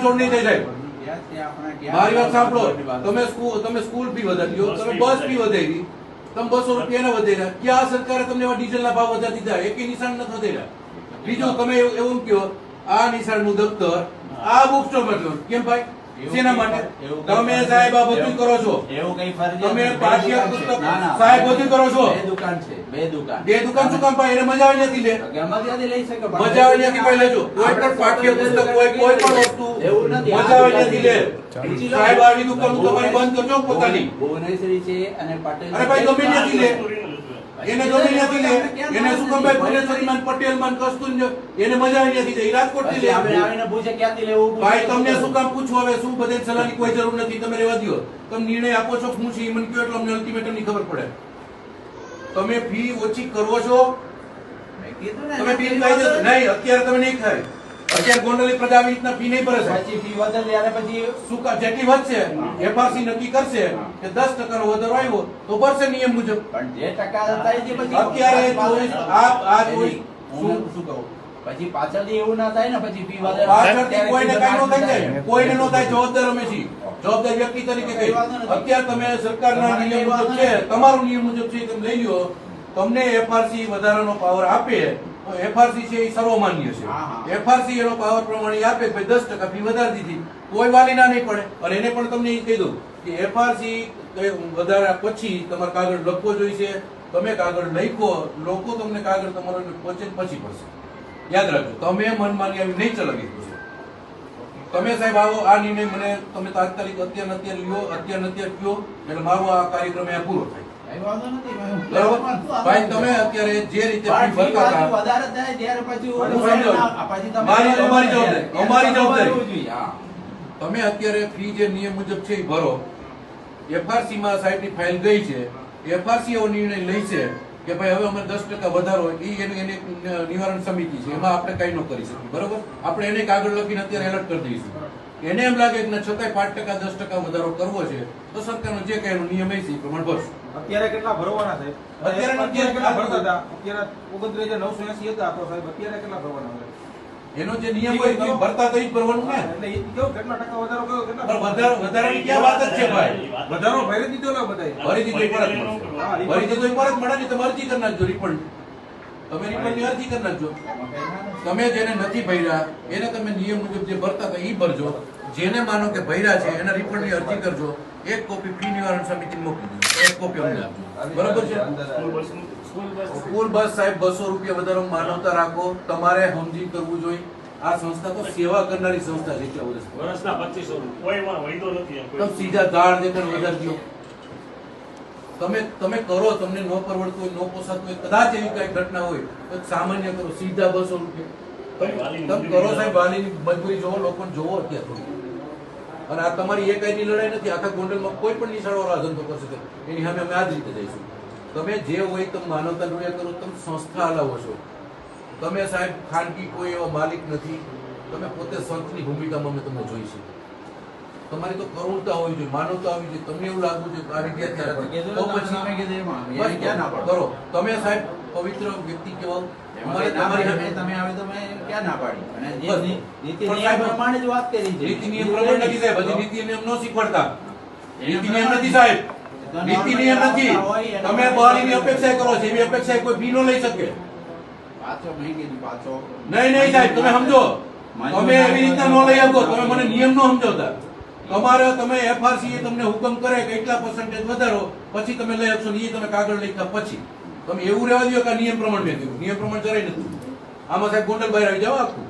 થઈ જાય. આપણે ક્યાં મારી વાત સાંભળો. તમે સ્કૂલ તમે સ્કૂલ ફી વધારી દો તમે બસ ફી વધારી. તમે બસો રૂપિયા વધાર્યા. ક્યાં સરકારે તમને એવા ડીઝલના ભાવ વધારી દીધા? એક નિશાન નથી વધાર્યા. બીજું તમે એવું કહો આ નિશાળનું દફતર આ બુક સ્ટોર મતલબ કેમ ભાઈ? શેના માટે? તમે સાહેબ આ બધું કરો છો. એવું કઈ ફરજિયાત તમે. પાઠ્ય પુસ્તક ના, ના. સાહેબ બધું કરો છો. બે દુકાન છે બે દુકાન. બે દુકાન શું કામ ભાઈ એને મજા આવી નથી લે. તો ગમે ત્યાંથી લઈ શકે પણ મજા આવી નથી પહેલા લેજો. કોઈ પણ પાઠ્ય પુસ્તક કોઈ કોઈ પણ વસ્તુ એવું નથી. મજા આવી નથી લે. સાહેબ આવી દુકાન તમારી બંધ કરજો પોતાની. ભુવનેશ્વરી છે અને પટેલ અરે ભાઈ ગમે નથી લે. એને ગમે નથી લે. એને શું કામ ભાઈ ભુવનેશ્વરી માન પટેલ માન કસ્તુર એને મજા આવી નથી જઈ રાજકોટથી લે. આવીને પૂછે ક્યાંથી લેવું ભાઈ તમને શું કામ પૂછવું હવે શું બધે સલાહની કોઈ જરૂર નથી તમે રહેવા દો તમે નિર્ણય આપો છો હું છે મને કયો એટલે અમને અલ્ટિમેટમની ખબર પડે. તમે ફી ઓછી કરો છો. મેં કીધું ને તમે બિલ કાયદે નહીં અત્યારે તમે નહીં ખાય. અત્યારે ગોંડલી પ્રજા આવી રીતના ફી નહીં ભરે પછી ફી વધે ત્યારે પછી શું જેટલી વધશે એફઆરસી નક્કી કરશે કે દસ ટકાનો વધારો આવ્યો તો ભરશે નિયમ મુજબ. પણ જે ટકા થાય છે પછી અત્યારે ચોવીસ આ આ ચોવીસ શું શું કહું? પછી પાછળથી એવું ના થાય ને પછી ફી વધે. પાછળથી કોઈને કાંઈ ન થાય કોઈને ન થાય જવાબદાર અમે છીએ. જવાબદાર વ્યક્તિ તરીકે કઈ. અત્યારે તમે સરકારના નિયમ મુજબ છે તમારો નિયમ મુજબ છે તમે લઈ લ્યો. તમને એફઆરસી વધારાનો પાવર આપે એફઆરસી છે એ સર્વમાન્ય. છે. એફઆરસી એનો પાવર પ્રમાણે આપે ભાઈ દસ ટકા ફી વધારી દીધી કોઈ વાલી ના નહીં પડે. અને એને પણ તમને એ કહી દઉં કે એફઆરસી વધારા પછી તમારે કાગળ લખવો જોઈશે. તમે કાગળ લખો લોકો તમને કાગળ તમારો પહોંચે પછી પડશે યાદ રાખજો તમે મનમાની આવી નહીં ચલાવી શકો તમે સાહેબ આવો આ નિર્ણય મને તમે તાત્કાલિક અત્યારે અત્યારે લ્યો અત્યારે અત્યાર કયો. એટલે મારો આ કાર્યક્રમ અહીંયા પૂરો થાય. ભાઈ. તમે અત્યારે જે રીતે ફી. ના, અમારી જવાબદારી. તમે અત્યારે જે નિયમ મુજબ છે એ ભરો. એફઆરસી માં સાહેબની ફાઇલ ગઈ છે. એફઆરસી એવો નિર્ણય લઈ છે કે ભાઈ હવે અમે દસ ટકા વધારો એ એની એની નિવારણ સમિતિ છે. એમાં આપણે કઈ ન કરી શકીએ. બરોબર? આપણે એને કાગળ લખીને અત્યારે એલર્ટ કરી દઈશું. એને એમ લાગે કે છતાંય પાંચ ટકા દસ ટકા વધારો કરવો છે તો સરકારનો જે કઈ નિયમ એ પ્રમાણે ભરશું. અત્યારે કેટલા ભરવાના છે અત્યારે અત્યારે કેટલા ભરતા હતા? અત્યારે ઓગણત્રીસ હજાર નવસો એસી હતા તો સાહેબ. અત્યારે કેટલા ભરવાના હોય? એનો જે નિયમ હોય એ ભરતા તો જ ભરવાનું ને? એટલે એ કેવું કેટલા ટકા વધારો કયો કેટલા વધારો વધારાની ક્યાં વાત જ છે ભાઈ? વધારો ભરી દીધો ને બધાએ? ભરી દીધો પરત મળશે. ભરી દીધો પરત મળે ને તમે અરજી કરી નાખજો રિફંડ તમે રિફંડની નથી કરી નાખજો. તમે જેને નથી ભર્યા એને તમે નિયમ મુજબ જે ભરતા હતા એ ભરજો. જેને માનો કે ભર્યા છે એના રિફંડની અરજી કરજો. એક કોપી ફી નિવારણ સમિતિને મોકલી દો એક કોપી અમને આપજો. બરાબર છે? સ્કૂલ બસ સાહેબ બસો રૂપિયા વધારે માનવતા રાખો. તમારે સમજી કરવું જોઈએ. આ સંસ્થા તો સેવા કરનારી સંસ્થા છે. વર્ષના પચીસો કોઈ સીધા દાળ દેખાડ વધારી દો તમે તમે કરો તમને ન પરવડતું હોય ન પોસાતું હોય કદાચ એવી કઈ ઘટના હોય તો સામાન્ય કરો સીધા બસો રૂપિયા. તમે કરો સાહેબ વાલીની મજબૂરી જોવો લોકોને જોવો અત્યારે થોડી અને આ તમારી એકાઈની લડાઈ નથી આખા ગોંડલમાં કોઈ પણ નિશાળવાળો ધંધો કરશે એની સામે અમે આ જ રીતે જઈશું. તમે જે હોય તમે માનવતા રૂપિયા કરો તમે સંસ્થા હલાવો છો. તમે સાહેબ ખાનગી કોઈ એવો માલિક નથી. તમે પોતે સંતની ભૂમિકામાં અમે તમને જોઈશું તમારી તો કરુણતા હોવી જોઈએ માનવતા હોવી જોઈએ. તમને એવું લાગવું જોઈએ આ વિદ્યાર્થી તો પછી? કરો. તમે સાહેબ પવિત્ર વ્યક્તિ કહેવાઓ. અમારે અમારે ના તમારી પાડી, તમે આવે તો મેં ક્યાં ના પાડી? અને જે બસ. ની- નીતિ નિયમ પ્રમાણે જ વાત કરી છે. નીતિ નિયમ પ્રમાણે નથી સાહેબ. હજી નીતિ નિયમ ન શીખવાડતા. નીતિ નિયમ નથી સાહેબ. નીતિ નિયમ નથી. તમે બહારની અપેક્ષા કરો છો એવી અપેક્ષા કોઈ ફી ન લઈ શકે. પાછો પાછો નહીં નહીં સાહેબ તમે સમજો. તમે એવી રીતના ન લઈ શકો તમે મને નિયમ નો સમજાવતા. તમારે તમે એફઆરસી તમને હુકમ કરે કે એટલા પર્સન્ટેજ વધારો, પછી તમે લઈ આપશો ને એ તમે કાગળ લખતા પછી. તમે એવું રહેવા દો કે નિયમ પ્રમાણ મેં કર્યું. નિયમ પ્રમાણ જરાય નથી. આમાં સાહેબ ગોંડલ બહાર આવી જાવ આખું.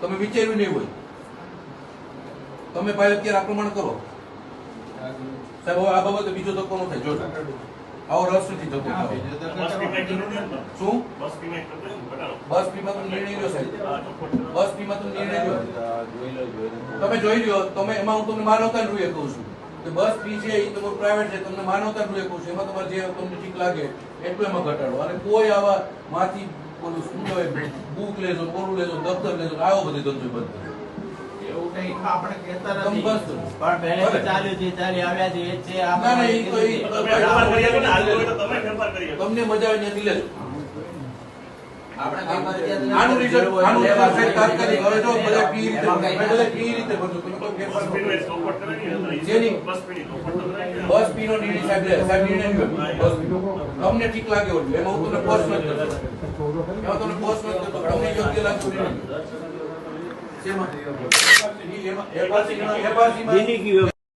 તમે વિચાર્યું નહીં હોય. તમે ભાઈ અત્યારે આ પ્રમાણે કરો. સાહેબ, હવે આ બાબતે બીજો ધક્કો ન થાય. જોજો. આવો રસ નથી ધક્કો હા, થવાનો. બીજું તો બસ કઈ પીમાં જરૂર નથી ને. શું બસ ફીમાં તમે નિર્ણય લ્યો સાહેબ. બસ ફીમાં તમે નિર્ણય લો લો. તમે જોઈ લ્યો તમે એમાં હું તમને માનવતા રૂએ કહું છું. કે બસ ફી છે એ તમારું પ્રાઇવેટ છે તમને માનવતા રૂએ કહું છું. એમાં તમારે જે તમને ઠીક લાગે એટલું એમાં ઘટાડો. અને કોઈ આવા માથી બોલું શું કહેવાય બુક લેજો બોલું લેજો દફતર લેજો આવો બધી ધંધો બંધ. એવું કઈ આપણે કહેતા નથી. પણ પહેલે ચાલ્યું છે ચાલી આવ્યા છે એ છે. તમને મજા આવી નથી લેજો. આનું રિઝલ્ટ આનું રિઝલ્ટ તાત્કાલિક હવે જો બધા પી રીતે. બધા પી રીતે તમે કોઈ ફેરફાર જેની? બસ પીની નિર્ણય સાહેબ સાહેબ નિર્ણય બસ તમને ઠીક લાગે એમાં હું તમને પોસ્ટ નથી કરતો. એમાં તમને પોસ્ટ નથી કરતો. તમને યોગ્ય લાગતું નહીં